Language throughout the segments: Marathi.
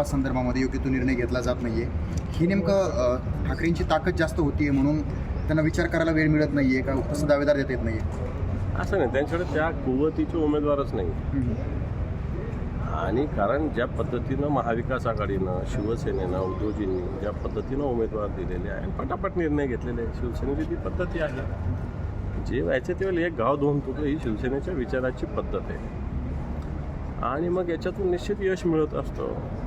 तपास संदर्भामध्ये योग्य तो निर्णय घेतला जात नाहीये. ही नेमकं ठाकरेंची ताकद जास्त होतीये म्हणून त्यांना विचार करायला वेळ मिळत नाहीये का? तसं दावेदार देता येत नाहीये. असं नाही. त्यांच्याकडे त्या कुवतीचे उमेदवारच नाही. आणि कारण ज्या पद्धतीनं महाविकास आघाडीनं शिवसेनेनं उद्धवजींनी ज्या पद्धतीनं उमेदवार दिलेले आहे पटापट निर्णय घेतलेले आहे शिवसेनेची ती पद्धती आहे. जे व्हायचं ते एक गाव दोन तुकडं ही शिवसेनेच्या विचाराची पद्धत आहे. आणि मग याच्यातून निश्चित यश मिळत असतं.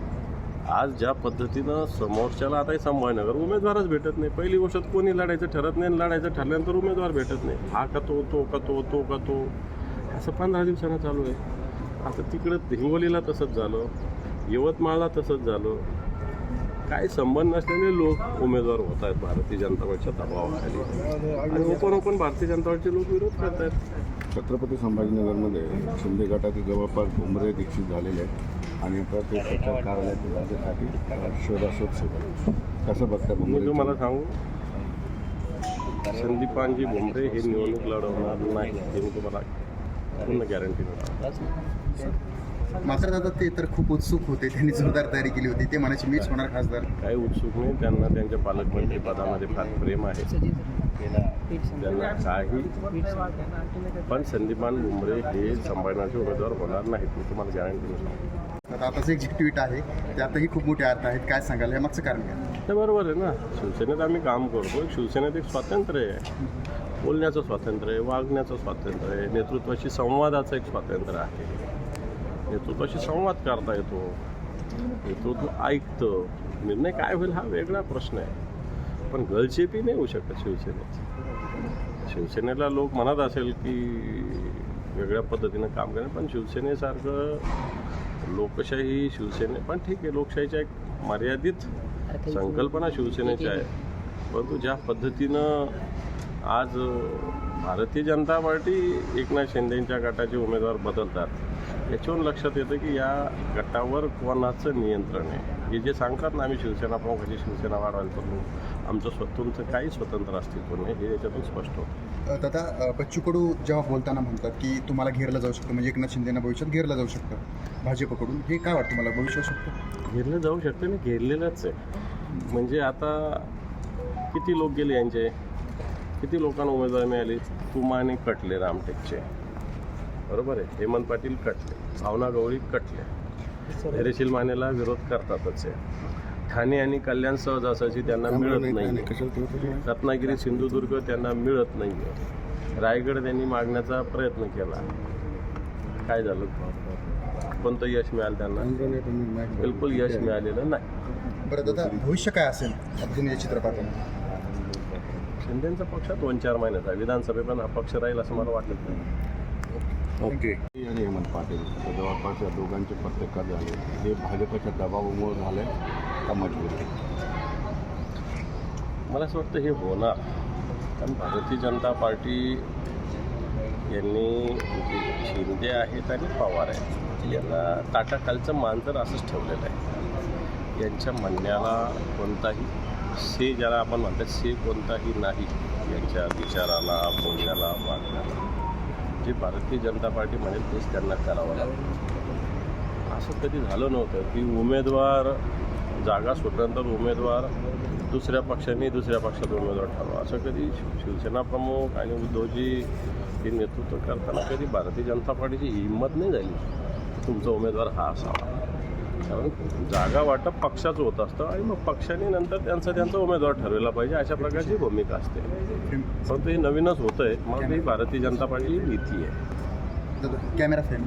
आज ज्या पद्धतीनं समोरच्याला आता हे संभाजीनगर उमेदवारच भेटत नाही. पहिली गोष्ट कोणी लढायचं ठरत नाही आणि लढायचं ठरल्यानंतर उमेदवार भेटत नाही. हा का तो तो का तो तो का तो? असं पंधरा दिवसानं चालू आहे. आता तिकडं हिंगोलीला तसंच झालं यवतमाळला तसंच झालं. काही संबंध नसलेले लोक उमेदवार होत आहेत भारतीय जनता पक्षाच्या दबावाखाली आणि ओपन ओपन भारतीय जनता पक्षाचे लोक विरोध करत आहेत छत्रपती संभाजीनगरमध्ये शिंदे गटाचे जवळपास भुमरे दीक्षित झालेले आहेत आणि आता ते सरकार कार्यालयात राज्यासाठी शोधाशोध सुरू आहे. कसं बघता मी भुमरे तुम्हाला सांगू? संदीपानजी भुमरे हे निवडणूक लढवणार नाही हे मी तुम्हाला पूर्ण गॅरंटी देतो. मात्र दादा ते तर खूप उत्सुक होते. त्यांनी जोरदार तयारी केली होती. ते म्हणायचे मीच होणार खासदार. काही उत्सुक नाही. त्यांना त्यांच्या पालकमंत्री पदामध्ये फार प्रेम आहे. त्यांना काही पण संदीपान भुमरे हे संभाजीनगरचे उमेदवार होणार नाहीत मी तुम्हाला गॅरंटी देतो. आता आताचं एक ट्विट आहे त्यातही खूप मोठे अर्थ आहेत काय सांगाल या मागचं कारण काय? ते बरोबर आहे ना. शिवसेनेत आम्ही काम करतो शिवसेनेत एक स्वातंत्र्य आहे. बोलण्याचं स्वातंत्र्य आहे वागण्याचं स्वातंत्र्य आहे नेतृत्वाशी संवादाचं एक स्वातंत्र्य आहे. नेतृत्वाशी संवाद करता येतो नेतृत्व ऐकतं. निर्णय काय होईल हा वेगळा प्रश्न आहे. पण गळचेपी नाही होऊ शकत शिवसेनेची. शिवसेनेला लोक म्हणत असेल की वेगळ्या पद्धतीनं काम करेल पण शिवसेनेसारखं लोकशाही शिवसेने पण ठीक आहे लोकशाहीच्या एक मर्यादित संकल्पना शिवसेनेची आहे. परंतु ज्या पद्धतीनं आज भारतीय जनता पार्टी एकनाथ शिंदेच्या गटाचे उमेदवार बदलतात याच्यावरून लक्षात येतं की या गटावर कोणाचं नियंत्रण आहे? हे जे सांगतात ना आम्ही शिवसेना प्रमुखाची शिवसेना वाढवायला चाललो आमचं स्वतंत्र काही स्वतंत्र अस्तित्व नाही हे याच्यातून स्पष्ट होतं. दादा बच्चू कडू जेव्हा बोलताना म्हणतात की तुम्हाला घेरलं जाऊ शकतं म्हणजे एकनाथ शिंदेना भविष्यात घेरलं जाऊ शकतं भाजपकडून हे काय वाटतं मला भविष्य शकतं? घेरलं जाऊ शकतं आणि घेरलेलंच आहे. म्हणजे आता किती लोक गेले यांचे? किती लोकांना उमेदवारी मिळाली? तुमाने कटले रामटेकचे. बरोबर आहे. हेमंत पाटील कटले. भावना गवळी कटले. धैर्यशील मानेला विरोध करतातच आहे ठाणे आणि कल्याण सहजासहजी त्यांना मिळत नाही? रत्नागिरी सिंधुदुर्ग त्यांना मिळत नाही रायगड त्यांनी मागण्याचा प्रयत्न केला. काय झालं? कोणतं यश मिळालं त्यांना? पण. बिलकुल यश मिळालेलं नाही. बरं दादा भविष्य काय असेल हे पाहताना शिंदेचा पक्ष दोन चार महिन्याचा आहे. विधानसभेपर्यंत हा पक्ष राहील असं मला वाटत नाही. ओके. आणि हेमंत पाटील जवळपास या दोघांचे प्रत्येक झाले. हे भाजपच्या दबावामुळे झाले का मजबूर मला असं वाटतं हे होणार कारण भारतीय जनता पार्टी यांनी शिंदे आहेत आणि पवार आहेत यांना ताटाखालचं मांजर असंच ठेवलेलं आहे यांच्या म्हणण्याला कोणताही से ज्याला आपण म्हणतात से कोणताही नाही यांच्या विचाराला बोलण्याला वागण्याला. जे भारतीय जनता पार्टी म्हणेल तेच त्यांना करावं लागेल. असं कधी झालं नव्हतं की उमेदवार जागा सुटल्यानंतर उमेदवार दुसऱ्या पक्षाने दुसऱ्या पक्षात उमेदवार ठरवा. असं कधी शिव- शिवसेना प्रमुख आणि उद्धवजी हे नेतृत्व करताना कधी भारतीय जनता पार्टीची हिंमत नाही झाली. तुमचा उमेदवार हा असावा. कारण जागा वाटप पक्षाचं होत असतं आणि मग पक्षाने नंतर त्यांचा त्यांचा उमेदवार ठरवला पाहिजे अशा प्रकारची भूमिका असते. परंतु हे नवीनच होतं आहे मग ही भारतीय जनता पार्टीची नीती आहे. Camera frame.